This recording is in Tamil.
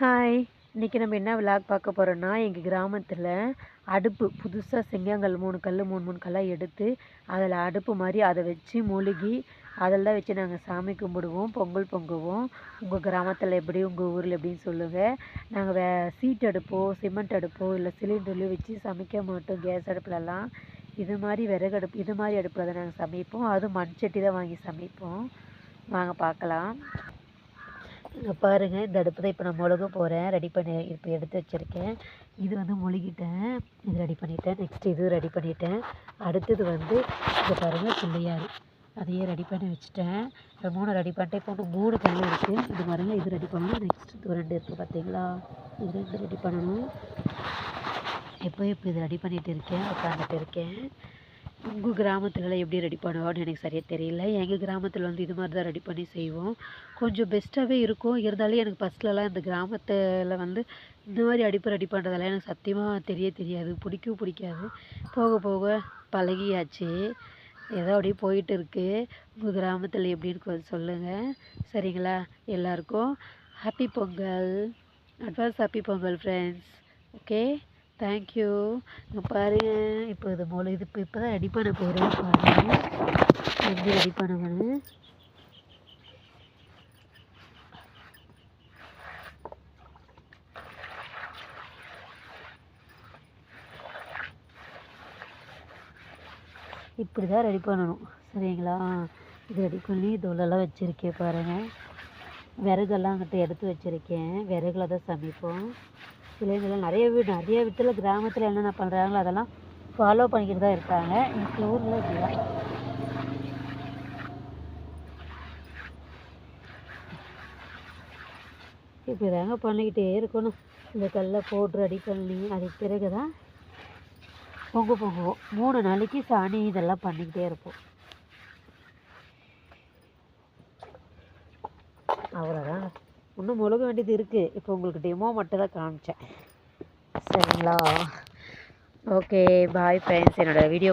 ஹாய் இன்றைக்கி நம்ம என்ன விளாக் பார்க்க போகிறோன்னா எங்கள் கிராமத்தில் அடுப்பு புதுசாக செங்கங்கல் மூணு கல் மூணு மூணு கல்லாக எடுத்து அதில் அடுப்பு மாதிரி அதை வச்சு மூழ்கி அதில் தான் வச்சு நாங்கள் சாமி கும்பிடுவோம் பொங்கல் பொங்குவோம். உங்கள் கிராமத்தில் எப்படி உங்கள் ஊரில் எப்படின்னு சொல்லுங்கள் நாங்கள் வே சீட் அடுப்போ சிமெண்ட் அடுப்போ இல்லை சிலிண்டர்லையோ வச்சு சமைக்க மாட்டோம் கேஸ் அடுப்புலலாம். இது மாதிரி விறகு அடுப்பு இது மாதிரி அடுப்பில் தான் நாங்கள் சமைப்போம். அதுவும் மண் சட்டி தான் வாங்கி சமைப்போம். வாங்க பார்க்கலாம். இங்கே பாருங்கள் இந்த அடுப்பு தான் இப்போ நான் மொழுக போகிறேன் ரெடி பண்ணி இப்போ எடுத்து வச்சுருக்கேன். இது வந்து மொழுகிட்டேன். இது ரெடி பண்ணிட்டேன். நெக்ஸ்ட் இது ரெடி பண்ணிட்டேன். அடுத்தது வந்து இங்கே பாருங்கள் பிள்ளையார் அதையே ரெடி பண்ணி வச்சுட்டேன். இப்போ மூணு ரெடி பண்ணிட்டேன். இப்போ மூணு கல் இருக்குது இது பாருங்கள் இது ரெடி பண்ணணும். நெக்ஸ்ட் இது ரெண்டு இருக்குது பார்த்தீங்களா இது ரெண்டு ரெடி பண்ணணும். எப்போ இப்போ இது ரெடி பண்ணிகிட்டு இருக்கேன். உட்காந்துட்டு இருக்கேன். உங்கள் கிராமத்துலலாம் எப்படி ரெடி பண்ணுவான்னு எனக்கு சரியாக தெரியல. எங்கள் கிராமத்தில் வந்து இது மாதிரி தான் ரெடி பண்ணி செய்வோம். கொஞ்சம் பெஸ்ட்டாகவே இருக்கும். இருந்தாலும் எனக்கு ஃபஸ்ட்லலாம் இந்த கிராமத்தில் வந்து இந்த மாதிரி அடுப்பு ரெடி பண்ணுறதெல்லாம் எனக்கு சத்தியமாக தெரிய தெரியாது. பிடிக்கவும் பிடிக்காது. போக போக பழகியாச்சு. ஏதோ அப்படியே போயிட்டு இருக்குது உங்கள் கிராமத்தில் எப்படின்னு கொஞ்சம் சொல்லுங்கள் சரிங்களா? எல்லாருக்கும் happy Pongal. Advance happy Pongal friends okay thank you இங்கே பாருங்கள் இப்போ இது மொழி இது இப்போ இப்போ தான் ரெடி பண்ண போகிறேன் பாருங்கள் எப்படி ரெடி பண்ணுவேன்னு இப்படி தான் ரெடி பண்ணணும். சரிங்களா? இது ரெடி பண்ணி இதெல்லாம் வச்சுருக்கேன் பாருங்கள் விறகெல்லாம் அங்கிட்ட எடுத்து வச்சுருக்கேன். விறகுல தான் சமைப்போம். பிள்ளைங்களாம் நிறைய வீடு நிறைய வீட்டில் கிராமத்தில் என்னென்ன பண்ணுறாங்களோ அதெல்லாம் ஃபாலோ பண்ணிக்கிட்டு தான் இருக்காங்க. எங்கள் ஊரில் இப்படிதான். இப்படி தாங்க பண்ணிக்கிட்டே இருக்கணும். இந்த கல்லை போட்டு ரெடி பண்ணி அதுக்கு பிறகு தான் பொங்கு பொங்குவோம் மூணு நாளைக்கு சாணி இதெல்லாம் பண்ணிக்கிட்டே இருப்போம். அவ்வளோதான் இன்னும் முழுக வேண்டியது இருக்குது இப்போ உங்களுக்கு டெமோ மட்டும் தான் காமிச்சேன். சரிங்களா? ஓகே பாய் ஃப்ரெண்ட்ஸ் என்னோடய வீடியோ